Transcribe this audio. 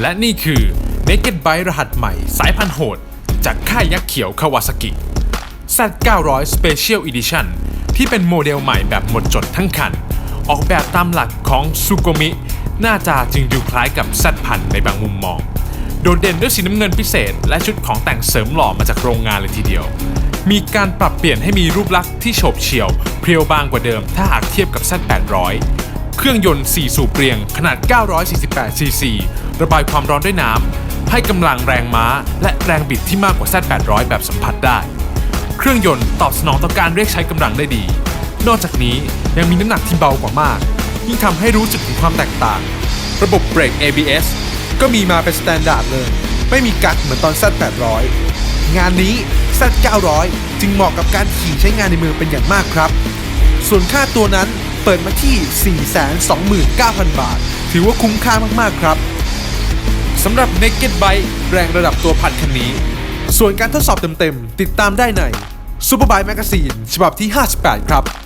และนี่คือ Naked Bike รหัสใหม่สายพันธุ์โหด จากค่ายยักษ์เขียวคาวาซากิ Z900 Special Edition ที่เป็นโมเดลใหม่แบบหมดจดทั้งคัน ออกแบบตามหลักของซูโกมิ หน้าตาจึงดูคล้ายกับ Z พันในบางมุมมอง โดดเด่นด้วยสีน้ำเงินพิเศษ และชุดของแต่งเสริมหล่อมาจากโรงงานเลยทีเดียว มีการปรับเปลี่ยนให้มีรูปลักษณ์ที่โฉบเฉี่ยว เพรียวบางกว่าเดิมถ้าหากเทียบกับ Z800 เครื่องยนต์ 4 สูบเรียงขนาด 948 ซีซี ระบายความร้อนด้วยน้ำ ให้กำลังแรงม้า และแรงบิดที่มากกว่า Z800 แบบสัมผัสได้ เครื่องยนต์ตอบสนองต่อการเรียกใช้กำลังได้ดี นอกจากนี้ยังมีน้ำหนักที่เบากว่ามาก ยิ่งทำให้รู้สึกถึงความแตกต่าง ระบบเบรก ABS ก็มีมาเป็นสแตนดาร์ดเลย ไม่มีกักเหมือนตอน Z800 งานนี้ Z900 จึงเหมาะกับการขี่ใช้งานในเมืองเป็นอย่างมากครับ ส่วนค่าตัวนั้นเปิดมาที่ 429,000 บาท ถือว่าคุ้มค่ามาก ๆ ครับ สำหรับ Naked Bike แรงระดับตัวพันคันนี้ ส่วนการทดสอบเต็มๆ ติดตามได้ใน Superbike Magazine ฉบับที่ 58 ครับ